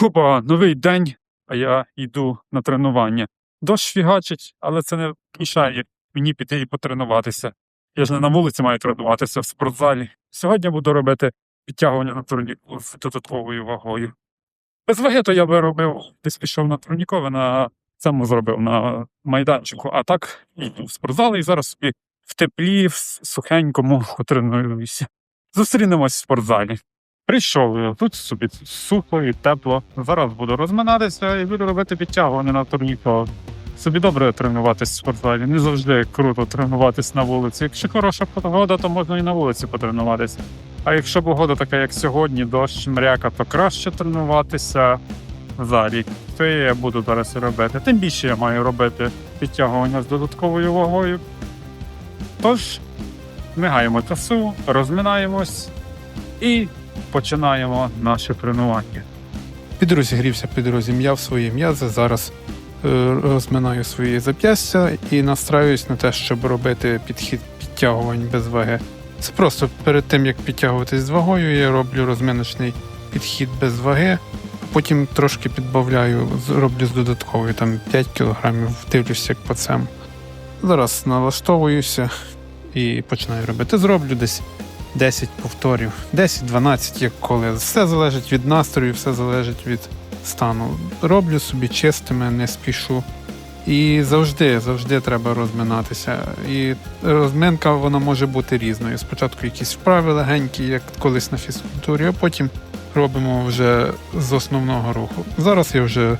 Куба, новий день, а я йду на тренування. Дощ фігачить, але це не мішає мені піти і потренуватися. Я ж не на вулиці маю тренуватися в спортзалі. Сьогодні буду робити підтягування на турніку з додатковою вагою. Без ваги то я би робив, десь пішов на турнікове, на цьому зробив на майданчику. А так йду в спортзал і зараз собі в теплі, в сухенькому потренуюся. Зустрінемось в спортзалі. Прийшов тут собі сухо і тепло. Зараз буду розминатися і буду робити підтягування на турніку. Собі добре тренуватись в спортзалі. Не завжди круто тренуватись на вулиці. Якщо хороша погода, то можна і на вулиці потренуватися. А якщо погода така, як сьогодні, дощ, мряка, то краще тренуватися в залі. Це я буду зараз робити. Тим більше я маю робити підтягування з додатковою вагою. Тож, не часу, розминаємось і починаємо наше тренування. Підрозігрівся, підрозім'яв свої м'язи. Зараз е, розминаю свої зап'ястя і настраюсь на те, щоб робити підхід підтягувань без ваги. Це просто перед тим, як підтягуватись з вагою, я роблю розминочний підхід без ваги, потім трошки підбавляю, з- роблю з додатковою там 5 кілограмів, дивлюся, як по цьому. Зараз налаштовуюся і починаю робити. Зроблю десь 10 повторів, 10-12, як коли. Все залежить від настрою, все залежить від стану. Роблю собі чистими, не спішу. І завжди, завжди треба розминатися. І розминка вона може бути різною. Спочатку якісь вправи легенькі, як колись на фізкультурі, а потім робимо вже з основного руху. Зараз я вже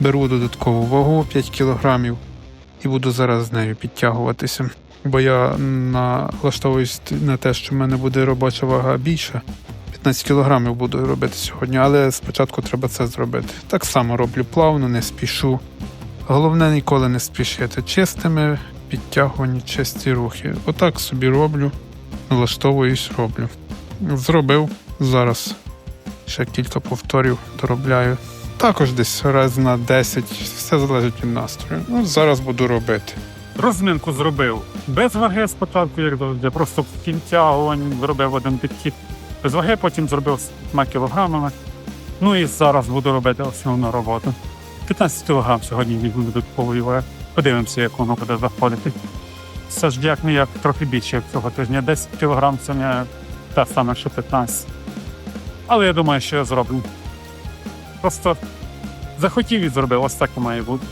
беру додаткову вагу 5 кілограмів і буду зараз з нею підтягуватися бо я налаштовуюсь на те, що в мене буде робоча вага більша. 15 кілограмів буду робити сьогодні, але спочатку треба це зробити. Так само роблю плавно, не спішу. Головне ніколи не спішити. Чистими підтягувані, чисті рухи. Отак собі роблю, налаштовуюсь, роблю. Зробив зараз ще кілька повторів доробляю. Також десь раз на 10, все залежить від настрою. Ну, зараз буду робити. Розминку зробив без ваги спочатку, як завжди, просто підтягувань зробив один підхід без ваги, потім зробив з 5 кілограмами. Ну і зараз буду робити основну роботу. 15 кілограм сьогодні візьму додаткової ваги. Подивимося, як воно буде заходити. Це ж як не як трохи більше як цього тижня. 10 кілограм це не те саме, що 15. Але я думаю, що я зроблю. Просто захотів і зробив, ось так і має бути.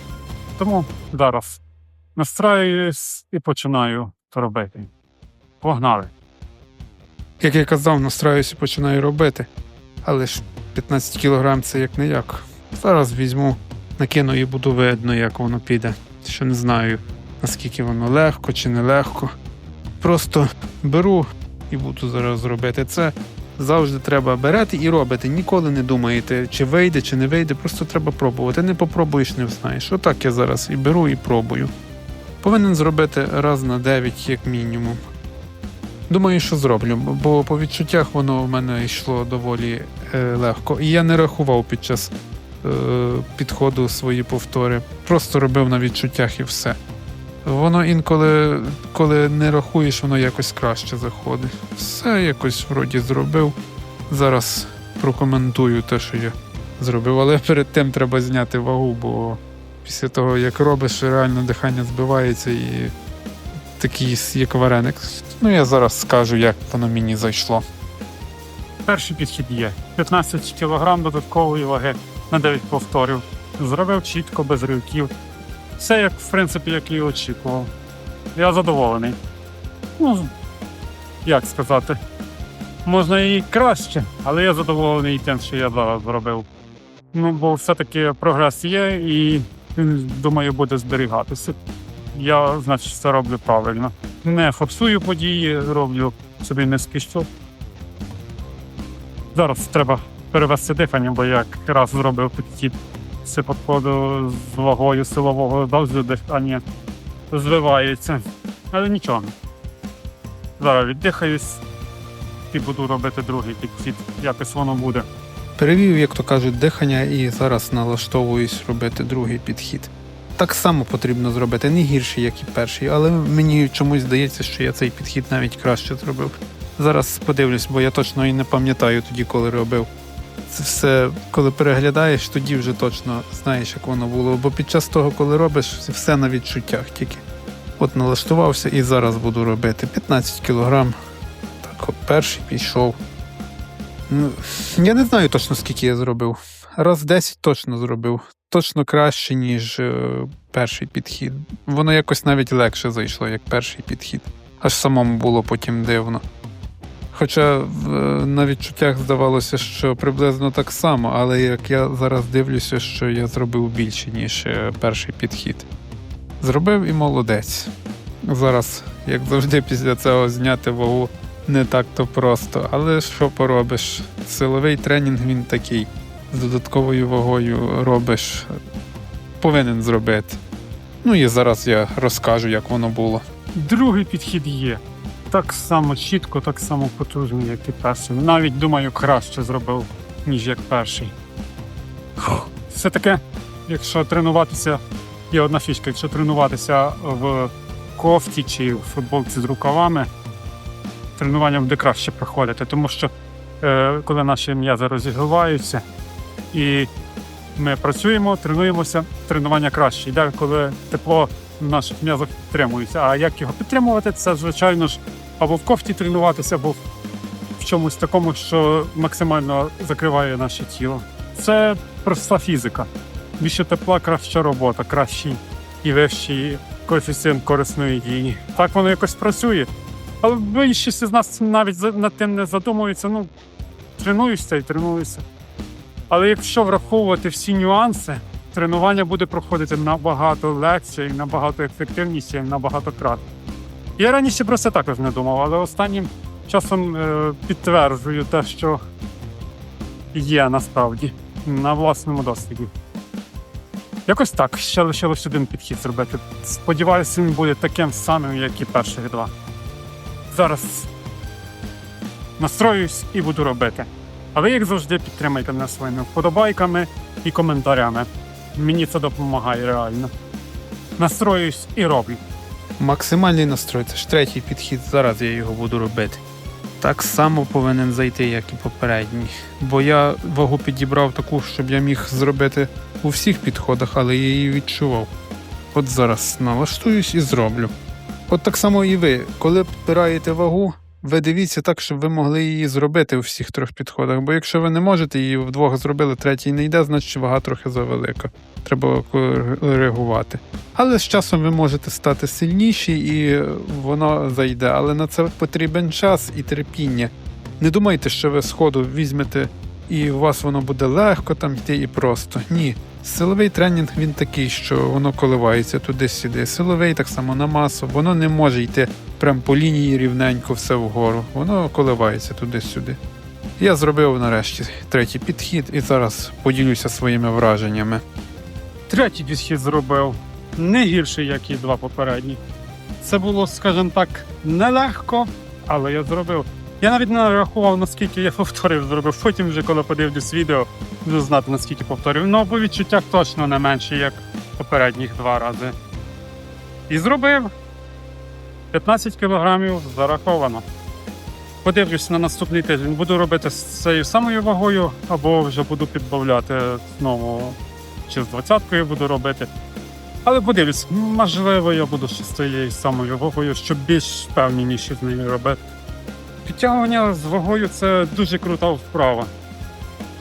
Тому зараз настраююсь і починаю робити. Погнали. Як я казав, настраюся і починаю робити. Але ж 15 кілограм це як не як. Зараз візьму, накину і буду видно, як воно піде. Ще не знаю, наскільки воно легко чи не легко. Просто беру і буду зараз робити. Це завжди треба берете і робити. Ніколи не думаєте, чи вийде, чи не вийде. Просто треба пробувати. Не попробуєш, не знаєш. Отак я зараз і беру, і пробую. Повинен зробити раз на 9 як мінімум. Думаю, що зроблю, бо по відчуттях воно в мене йшло доволі е, легко. І я не рахував під час е, підходу свої повтори. Просто робив на відчуттях і все. Воно інколи, коли не рахуєш, воно якось краще заходить. Все якось вроді зробив. Зараз прокоментую те, що я зробив, але перед тим треба зняти вагу, бо після того, як робиш, реально дихання збивається і такий як вареник. Ну, я зараз скажу, як воно мені зайшло. Перший підхід є. 15 кг додаткової ваги на 9 повторів. Зробив чітко, без ривків. Все як, в принципі, як і очікував. Я задоволений. Ну, як сказати, можна і краще, але я задоволений тим, що я зараз зробив. Ну, бо все-таки прогрес є і думаю, буде зберігатися. Я, значить, це роблю правильно. Не форсую події, роблю собі не спішу. Зараз треба перевести дихання, бо я якраз зробив підхід з підходу з вагою силового завжди дихання звивається. Але нічого. Зараз віддихаюсь і буду робити другий підхід. Якось воно буде. Перевів, як то кажуть, дихання і зараз налаштовуюсь робити другий підхід. Так само потрібно зробити, не гірше, як і перший, але мені чомусь здається, що я цей підхід навіть краще зробив. Зараз подивлюсь, бо я точно і не пам'ятаю тоді, коли робив Це все, коли переглядаєш, тоді вже точно знаєш, як воно було. Бо під час того, коли робиш, все на відчуттях тільки. От налаштувався і зараз буду робити 15 кілограм. Так, от перший пішов. Ну, я не знаю точно, скільки я зробив. Раз 10 точно зробив. Точно краще, ніж е, перший підхід. Воно якось навіть легше зайшло, як перший підхід. Аж самому було потім дивно. Хоча е, на відчуттях здавалося, що приблизно так само, але як я зараз дивлюся, що я зробив більше, ніж е, перший підхід. Зробив і молодець. Зараз, як завжди, після цього зняти вагу не так-то просто. Але що поробиш? Силовий тренінг він такий. З додатковою вагою робиш, повинен зробити. Ну і зараз я розкажу, як воно було. Другий підхід є. Так само чітко, так само потужний, як і перший. Навіть думаю, краще зробив, ніж як перший. Все таке, якщо тренуватися, є одна фішка, якщо тренуватися в кофті чи в футболці з рукавами, тренування буде краще проходити, тому що е, коли наші м'язи розігріваються і ми працюємо, тренуємося, тренування краще йде, коли тепло в наших м'язах підтримується. А як його підтримувати, це звичайно ж або в кофті тренуватися, або в чомусь такому, що максимально закриває наше тіло. Це проста фізика. Більше тепла, краща робота, кращий і вищий коефіцієнт корисної дії. Так воно якось працює. Але більшість з нас навіть над тим не задумується. Ну, тренуюся і тренуюся. Але якщо враховувати всі нюанси, тренування буде проходити набагато легше і набагато ефективніше, і набагато краще. Я раніше про це також не думав, але останнім часом е, підтверджую те, що є насправді на власному досвіді. Якось так, ще лишилось один підхід зробити. Сподіваюся, він буде таким самим, як і перших два. Зараз настроюсь і буду робити. А ви, як завжди, підтримайте мене своїми вподобайками і коментарями. Мені це допомагає реально. Настроюсь і роблю. Максимальний настрой це ж третій підхід. Зараз я його буду робити. Так само повинен зайти, як і попередній. Бо я вагу підібрав таку, щоб я міг зробити у всіх підходах, але я її відчував. От зараз налаштуюсь і зроблю. От так само і ви, коли підбираєте вагу, ви дивіться так, щоб ви могли її зробити у всіх трьох підходах. Бо якщо ви не можете її вдвох зробили, третій не йде, значить вага трохи завелика. Треба коригувати. Але з часом ви можете стати сильніші і воно зайде. Але на це потрібен час і терпіння. Не думайте, що ви сходу візьмете і у вас воно буде легко там йти і просто. Ні. Силовий тренінг він такий, що воно коливається туди-сюди. Силовий так само на масу, воно не може йти прям по лінії рівненько все вгору. Воно коливається туди-сюди. Я зробив нарешті третій підхід і зараз поділюся своїми враженнями. Третій підхід зробив не гірший, як і два попередні. Це було, скажімо так, нелегко, але я зробив. Я навіть не рахував, наскільки я повторив зробив. Потім, вже коли подивлюсь відео, буду знати, наскільки повторив. Ну, по відчуттях точно не менше, як попередніх два рази. І зробив 15 кілограмів зараховано. Подивлюсь на наступний тиждень. Буду робити з цією самою вагою, або вже буду підбавляти знову чи з двадцяткою буду робити. Але подивлюсь, можливо, я буду з цією самою вагою, щоб більш впевненіше з нею робити. Підтягування з вагою це дуже крута вправа.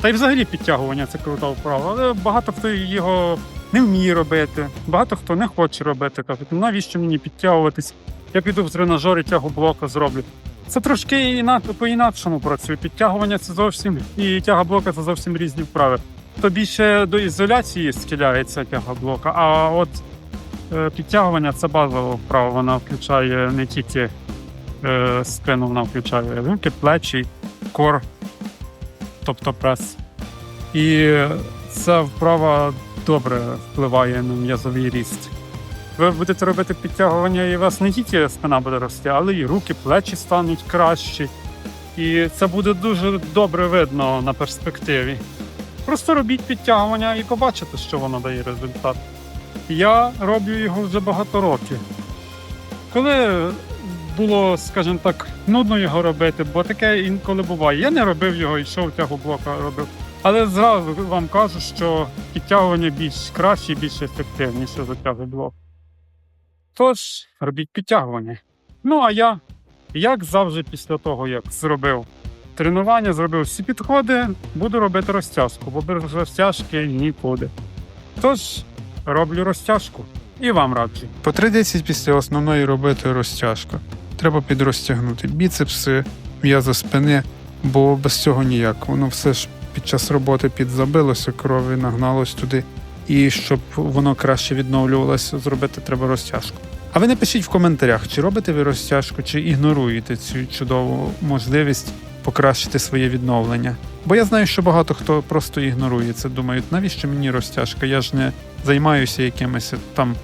Та й взагалі підтягування це крута вправа, але багато хто його не вміє робити, багато хто не хоче робити. Кажуть, «Ну, навіщо мені підтягуватись? Я піду в тренажер і тягу блока зроблю. Це трошки іна- по-інакшому працює. Підтягування це зовсім і тяга блока це зовсім різні вправи то більше до ізоляції схиляється тяга блока, а от е, підтягування це базова вправа. Вона включає не тільки спину, вона включає руки, плечі, кор, тобто прес. І ця вправа добре впливає на м'язовий ріст. Ви будете робити підтягування, і у вас не тільки спина буде рости, але і руки, плечі стануть кращі. І це буде дуже добре видно на перспективі. Просто робіть підтягування і побачите, що воно дає результат. Я роблю його вже багато років. Коли було, скажімо так, нудно його робити, бо таке інколи буває. Я не робив його, йшов тягу блока робив. Але зразу вам кажу, що підтягування більш краще і більш ефективніше за тягу блок. Тож, робіть підтягування. Ну, а я, як завжди, після того, як зробив тренування, зробив всі підходи, буду робити розтяжку, бо без розтяжки нікуди. Тож, роблю розтяжку і вам раджу. По 3.10 після основної робити розтяжку. Треба підрозтягнути біцепси, м'язи спини, бо без цього ніяк. Воно все ж під час роботи підзабилося, крові нагналось туди. І щоб воно краще відновлювалося, зробити треба розтяжку. А ви напишіть в коментарях, чи робите ви розтяжку, чи ігноруєте цю чудову можливість покращити своє відновлення. Бо я знаю, що багато хто просто ігнорує це, думають, навіщо мені розтяжка? Я ж не займаюся якимись там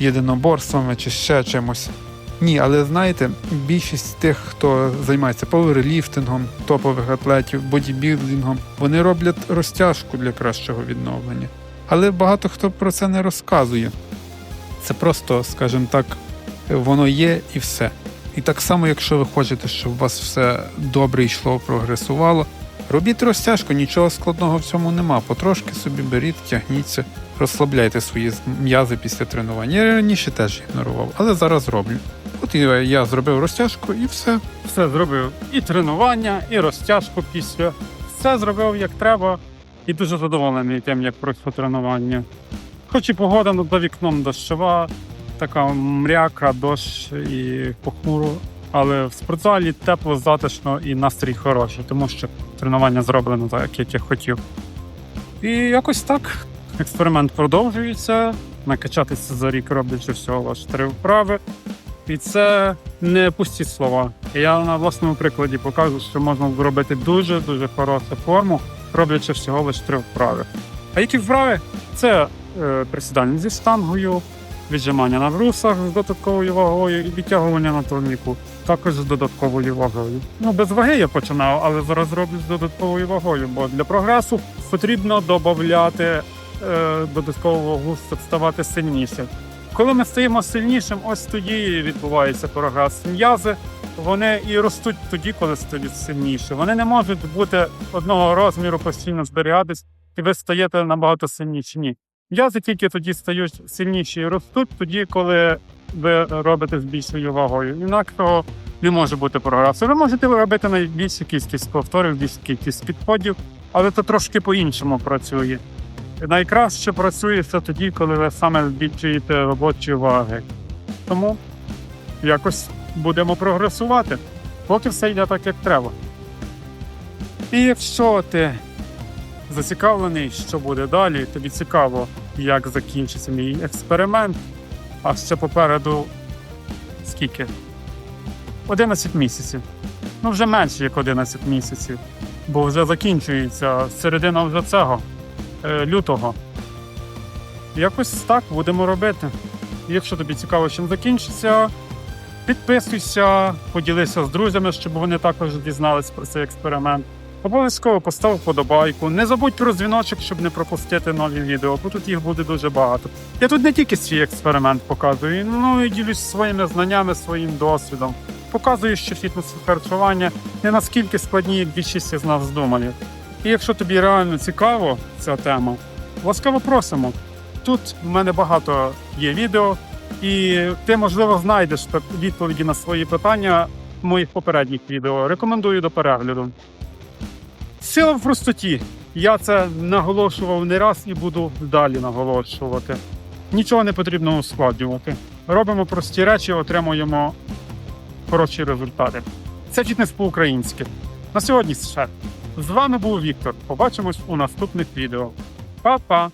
єдиноборствами чи ще чимось. Ні, але знаєте, більшість тих, хто займається пауерліфтингом, топових атлетів, бодібілдингом, вони роблять розтяжку для кращого відновлення. Але багато хто про це не розказує. Це просто, скажімо так, воно є і все. І так само, якщо ви хочете, щоб у вас все добре йшло, прогресувало, робіть розтяжку, нічого складного в цьому нема. Потрошки собі беріть, тягніться, розслабляйте свої м'язи після тренування. Я раніше теж ігнорував, але зараз роблю. От я зробив розтяжку і все. Все зробив і тренування, і розтяжку після. Все зробив як треба, і дуже задоволений тим, як пройшло тренування. Хоч і погода над вікном дощова, така мряка, дощ і похмуро, але в спортзалі тепло, затишно і настрій хороший, тому що тренування зроблено так, як я хотів. І якось так. Експеримент продовжується. Накачатися за рік роблячи всього лише три вправи. І це не пусті слова. Я на власному прикладі покажу, що можна зробити дуже дуже хорошу форму, роблячи всього лише три вправи. А які вправи? Це е, присідання зі штангою, віджимання на брусах з додатковою вагою і відтягування на турніку, також з додатковою вагою. Ну, без ваги я починав, але зараз роблю з додатковою вагою, бо для прогресу потрібно додати е, додаткову вагу, щоб ставати сильнішим. Коли ми стаємо сильнішим, ось тоді відбувається прогрес. М'язи вони і ростуть тоді, коли стають сильніші. Вони не можуть бути одного розміру постійно зберігатись, і ви стаєте набагато сильніші. Ні. М'язи тільки тоді стають сильніші і ростуть, тоді, коли ви робите з більшою вагою. Інакше не може бути прогресу. Ви можете робити найбільшу кількість повторів, більшу кількість підходів, але це трошки по-іншому працює. Найкраще працює це тоді, коли ви саме збільшуєте робочі ваги. Тому якось будемо прогресувати, поки все йде так, як треба. І якщо ти зацікавлений, що буде далі, тобі цікаво, як закінчиться мій експеримент, а ще попереду скільки? 11 місяців. Ну, вже менше, як 11 місяців, бо вже закінчується середина вже цього лютого. Якось так будемо робити. Якщо тобі цікаво, чим закінчиться, підписуйся, поділися з друзями, щоб вони також дізнались про цей експеримент. Обов'язково постав вподобайку. Не забудь про дзвіночок, щоб не пропустити нові відео, бо тут їх буде дуже багато. Я тут не тільки свій експеримент показую, ну і ділюсь своїми знаннями, своїм досвідом. Показую, що фітнес харчування не наскільки складні, як більшість з нас думає. І якщо тобі реально цікаво ця тема, ласкаво просимо. Тут в мене багато є відео, і ти, можливо, знайдеш відповіді на свої питання в моїх попередніх відео. Рекомендую до перегляду. Сила в простоті. Я це наголошував не раз і буду далі наголошувати. Нічого не потрібно ускладнювати. Робимо прості речі, отримуємо хороші результати. Це фітнес по-українськи. На сьогодні все. З вами був Віктор. Побачимось у наступних відео. Па-па!